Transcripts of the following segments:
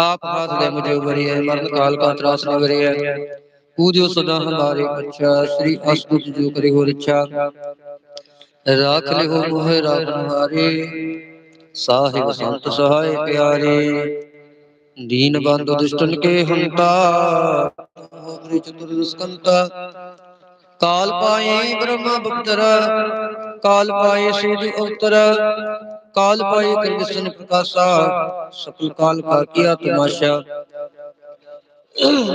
आप हाथ दे मुझे उबरिए मरण काल का त्रास न करिए पूजो सदा हमारे अच्छा श्री अस्तुत जो करे हो रक्षा राख ले हो मोह राख हारे ਸਾਹਿਬ ਸੰਤ ਸਹਾਇ ਪਿਆਰੇ ਦੀਨ ਬੰਧੁ ਦੁਸ਼ਟਨ ਕੇ ਹੰਤਾ ਹੋਤਰੀ ਚਤੁਰ ਦੁਸਕੰਤਾ ਕਾਲ ਪਾਏ ਬ੍ਰਹਮਾ ਬਪਤਰ ਕਾਲ ਪਾਏ ਸੂਰਜ ਅਵਤਰ ਕਾਲ ਪਾਏ ਕ੍ਰਿਸ਼ਨ ਪ੍ਰਕਾਸ਼ਾ ਸਕਲ ਕਾਲ ਕਾ ਕੀਆ ਤਮਾਸ਼ਾ।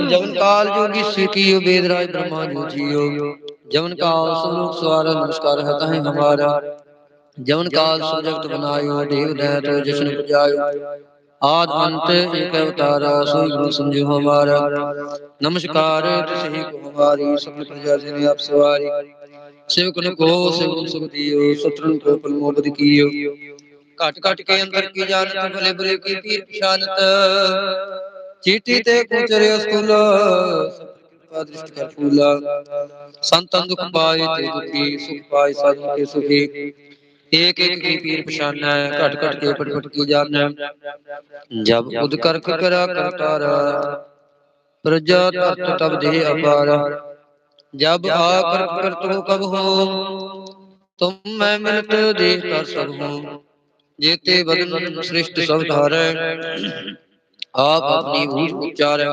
ਜਵਨ ਕਾਲ ਜੋਗੀ ਸਿਕਿਓ ਵੇਦ ਰਾਜ ਬ੍ਰਹਮਾ ਜੋ ਜੀਓ ਜਵਨ ਕਾਲ ਸੁਲੋਕ ਸਵਾਰ ਨਮਸਕਾਰ ਹੈ ਤਾਹੇ ਹਮਾਰਾ। ਜਵਨ ਕਾਲ ਸਭ ਜਗਤ ਬਨਾਇਓ ਦੇਵ ਦੈਤ ਜਸ਼ਨ ਪੁਜਾਇਓ। ਆਦ ਅੰਤ ਏਕ ਅਵਤਾਰ ਸੋਈ ਗੁਰੂ ਸਮਝੋ ਹਮਾਰਾ। ਨਮਸਕਾਰ ਤਿਸਹੀ ਕੋ ਹਮਾਰੀ ਸਭ ਪ੍ਰਜਾ ਜਨ ਆਪ ਸਵਾਰੀ। ਸੇਵਕ ਨੂੰ ਕੋ ਸੇਵਕ ਸੁਖ ਦਿਓ ਸਤਰਨ ਕੋ ਪਲ ਮੋਬਦ ਕੀਓ। کٹ کٹ کے اندر کی جانت بھلے بھلے کی پیر پشانت چیٹی تے کچرے اسکولا ਕਿਰਪਾ ਦ੍ਰਿਸ਼ਟ ਕਰ ਫੂਲਾ ਸੰਤਨ ਦੁਖ ਪਾਏ ਤੇ ਦੁਖੀ ਸੁਖ। ایک ایک کی پیر پشانت ہے کٹ کٹ کے پٹ پٹ کی جانت جب خود کر کرا کرتارا پرجا تب تب دے اپارا جب آ کر کر تو کب ہو تم میں ملت دیکھ کر سب ہوں ਜੇਤੇ ਬਦਨ ਸ੍ਰਿਸ਼ਟ ਸਭ ਧਾਰੈ ਆਪ ਆਪਣੀ ਊਠ ਉਚਾਰੈ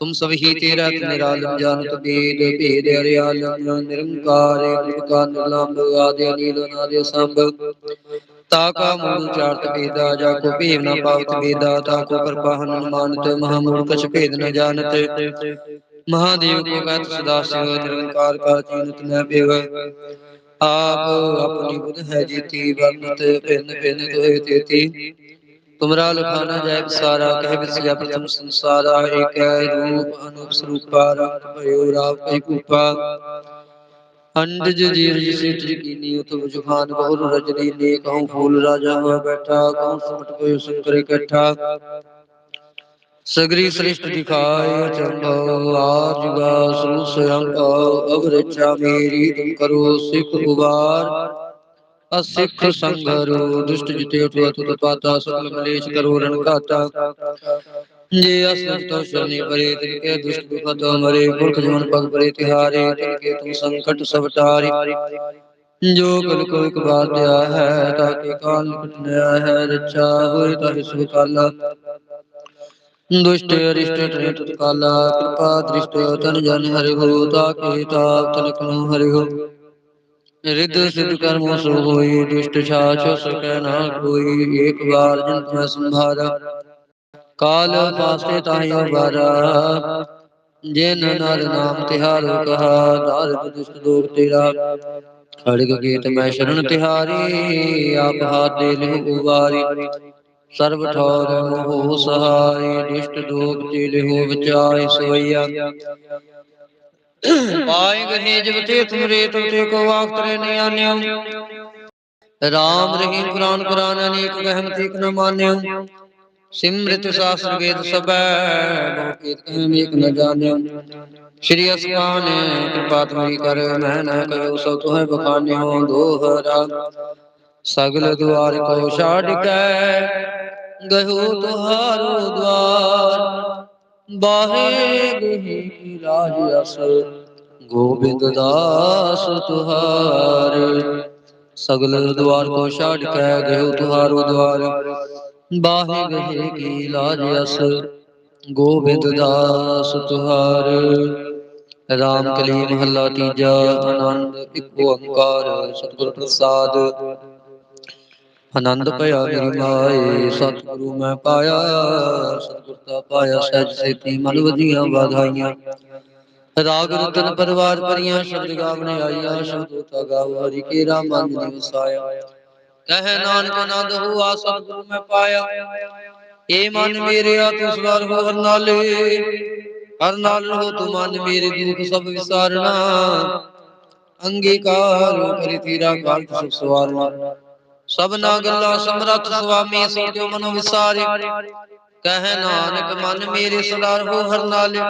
ਤੁਮ ਸਭ ਹੀ ਤੇਰਾ ਨਿਰਾਲਮ ਜਾਣਤ ਬੇਦ ਭੇਦ ਅਰਿਆਲ ਨਿਰੰਕਾਰ ਨਿਰਕਾਰ ਨਿਰਲੰਭ ਆਦਿ ਅਨੀਲ ਅਨਾਦਿ ਸਭ। ਤਾ ਕਾ ਮੂਲ ਚਾਰਤ ਬੇਦਾ ਜਾ ਕੋ ਭੇਵ ਨਾ ਪਾਵਤ ਬੇਦਾ ਤਾ ਕੋ ਪਰਪਾਹਨ ਅਨੁਮਾਨਤ ਮਹਾਮੂਲ ਕਛ ਭੇਦ ਨ ਜਾਣਤ। ਮਹਾਦੇਵ ਕੋ ਗਤ ਸਦਾ ਸਿਵ ਨਿਰੰਕਾਰ ਕਾ ਚੀਨਤ ਨ ਭੇਵ ਆਪ ਆਪਣੀ ਬੁਧ ਹੈ ਜੀਤੀ ਵਕਤ ਪਿੰਨ ਪਿੰਨ ਤੋਏ ਤੇਤੀ ਤੁਮਰਾ ਲਖਾਨਾ ਜਾਇਬ ਸਾਰਾ ਕਹਿ ਵਿਸਿਆ ਪ੍ਰਥਮ ਸੰਸਾਰਾ, ਏਕ ਰੂਪ ਅਨੂਪ ਸਰੂਪਾ, ਰਤ ਭਇਓ, ਰਾਵ ਕੈ ਕੂਪਾ। ਅੰਡਜ ਜੀਵ ਜਿਸੇ ਤ੍ਰਿਕੀਨੀ ਉਤ ਜੁਹਾਨ ਬਹੁਰ ਰਜਨੀ ਨੇ ਕਹਉ ਫੂਲ ਰਾਜਾ ਹੋਇਆ ਬੈਠਾ ਕਹਉ ਸਮਟ ਕੋਈ ਸੰਕਰ ਇਕੱਠਾ। ਸਗਰੀ ਸ੍ਰਿਸ਼ਟ ਦਿਖਾਇ ਅਚੰਭਉ ਆਜੁਗਾ ਸੁਨ ਸਯੰਭਉ ਅਵਰਚਾ ਮੇਰੀ ਤੁਮ ਕਰੋ ਸਿਖ ਉਬਾਰ। ਅਸਿਖ ਸੰਗਰੋ ਦੁਸ਼ਟ ਜਿਤੇ ਉਠਵਾ ਤੁਤ ਪਾਤਾ ਸਕਲ ਮਲੇਸ਼ ਕਰੋ, ਰਣ ਘਾਤਾ ਜੇ ਅਸਨ ਤੋ ਸ਼ਰਨੀ ਪਰੇ, ਤਿਨ ਕੇ ਦੁਸ਼ਟ ਬਿਪਤ ਮਰੇ, ਪੁਰਖ ਜਮਨ ਪਗ ਪਰੇ ਤਿਹਾਰੇ, ਤਿਨ ਕੇ ਤੁਮ ਸੰਕਟ ਸਭ ਟਾਰੀ ਜੋ ਕਲ ਕੋ ਇਕ ਬਾਤ ਹੈ, ਤਾਂ ਕਿ ਕਾਲ ਕਟਿਆ ਹੈ ਰਚਾ ਹੋਏ ਤਾਂ ਇਸ ਵਿਕਾਲਾ ਦੁਸ਼ਟ ਅਰਿਸ਼ਟ ਤ੍ਰੇਤ ਕਾਲਾ, ਕਿਰਪਾ ਦ੍ਰਿਸ਼ਟ ਤਨ ਜਨ ਹਰਿ ਹੋ ਤਾ ਕੇ ਤਾਪ ਤਨਕ ਨੂੰ ਹਰਿ ਹੋ। ਰਿੱਧ ਸਿਧ ਕਰਮ ਸੋ ਹੋਈ, ਦੁਸ਼ਟ ਛਾਛ ਸਕੈ ਨਾ ਕੋਈ, ਏਕ ਵਾਰ ਜਨ ਤੈ ਸੰਭਾਰਾ। ਕਾਲ ਪਾਸੇ ਤਾਹਿਓ ਬਾਰਾ ਜਿਨ ਨਰ ਨਾਮ ਤਿਹਾਰੋ ਕਹਾ, ਦਾਰ ਦੁਸ਼ਟ ਦੋਖ ਤੇਰਾ। ਖੜਗ ਗੀਤ ਮੈਂ ਸ਼ਰਨ ਤਿਹਾਰੀ, ਆਪ ਹਾਥ ਦੇ ਲਿਹੁ ਉਵਾਰੀ ਸਰਬ ਠੌਰ ਮੋਹ ਸਹਾਈ ਦੁਸ਼ਟ ਦੋਗ ਤੇ ਲਿਹੋ ਵਿਚਾਈ ਸਵਈਆ ਪਾਏ ਗਹੇ ਜਬ ਤੇ ਤੁਮਰੇ ਤੇ ਕੋ ਆਖਤਰੇ ਨ ਰਾਮ ਰਹੀਮ ਕੁਰਾਨ ਕੁਰਾਨ ਅਨੇਕ ਗਹਿਮ ਤੀਕ ਨ ਮਾਨਿਓ ਸਿਮ੍ਰਿਤ ਸਾਸਰ ਵੇਦ ਸਬੈ ਬਹੁ ਕੀਤ ਕਹਿਮ ਏਕ ਨ ਜਾਣਿਓ ਸ਼੍ਰੀ ਅਸਮਾਨ, ਕਿਰਪਾ ਤੁਮਰੀ ਕਰ ਮੈਂ ਨ ਕਰਿਓ ਸੋ ਤੁਹੈ ਬਖਾਨਿਓ ਦੋਹਰਾ ਸਗਲ ਦੁਆਰ ਕੋ ਛਾੜ ਕੇ ਗਹੋ ਤੁਹਾਰੋ ਦਵਾਰ ਬਾਹੇ ਗਹੀ ਕੀ ਰਾਜ ਅਸ ਗੋਬਿੰਦ ਦਾਸ ਤੁਹਾਰੇ। ਸਗਲ ਦੁਆਰ ਕੋ ਛਾੜ ਕੇ ਗਹੋ ਤੁਹਾਰੋ ਦਵਾਰ ਬਾਹੇ ਗਹੇ ਕੀ ਲਾਜ ਅਸ ਗੋਬਿੰਦ ਦਾਸ ਤੁਹਾਰੇ। ਰਾਮ ਕਲੀ ਮਹੱਲਾ ਤੀਜਾ ਆਨੰਦ, ਇੱਕ ਓੰਕਾਰ ਸਤਿਗੁਰ ਪ੍ਰਸਾਦ। ਆਨੰਦ ਭਇਆ ਮੇਰੀ ਮਾਏ, ਸਤਿਗੁਰੂ ਮੈਂ ਪਾਇਆ, ਸਤਿਗੁਰ ਦਾ ਪਾਇਆ, ਸਹਿਜ ਸੇਤੀ ਮਨ ਵਧੀਆਂ ਵਾਧਾਈਆਂ। ਰਾਗ ਰਤਨ ਪਰਵਾਰ ਪਰੀਆਂ ਸ਼ਬਦ ਗਾਵਣੇ ਆਈਆਂ, ਸ਼ਬਦ ਤਾ ਗਾਵ, ਹਰੀ ਕੇ ਰਾਮ ਮਨ ਦੀ ਵਸਾਇਆ। ਨਾਨਕ ਆਨੰਦ ਹੁਆ, ਸਤਿਗੁਰੂ ਮੈਂ ਪਾਇਆ। ਏ ਮਨ ਮੇਰੇ ਤੂੰ ਸਵਾਰ ਹੋ ਨਾਲੇ ਹਰ ਨਾਲ ਹੋ ਤੂੰ ਮਨ ਮੇਰੇ ਦੁਖ ਸਭ ਵਿਸਾਰਣਾ ਅੰਗੀਕਾਰ ਕਰੀ ਤੀਰਾ ਕਾਲ ਸੁਖ ਸਵਾਰਨਾ। ਸਭਨਾ ਗੱਲਾਂ ਸਮਰੱਥ ਸੁਆਮੀ ਸੋਜੋ ਮਨੋ ਵਿਸਾਰੇ। ਕਹੇ ਨਾਨਕ ਮਨ ਮੇਰੇ ਸਲਾਰ ਹੋ ਹਰ ਨਾਲੇ।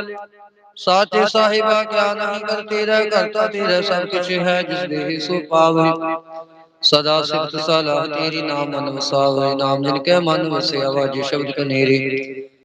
ਸਾਚੇ ਸਾਹਿਬਾ ਕਿਆ ਨਹੀਂ ਕਰ ਤੇਰਾ ਕਰਤਾ ਤੇਰਾ ਸਭ ਕੁਛ ਹੈ ਜਿਸ ਦੇ ਸੋ ਪਾਵੇ। ਸਦਾ ਸਿਫਤ ਸਲਾਹ ਤੇਰੀ ਨਾਮ ਮਨ ਵਸਾਵੇ। ਨਾਮ ਜਿਨ ਕੇ ਮਨ ਵਸਿਆ ਵਾਜੇ ਸ਼ਬਦ ਕਨੇਰੇ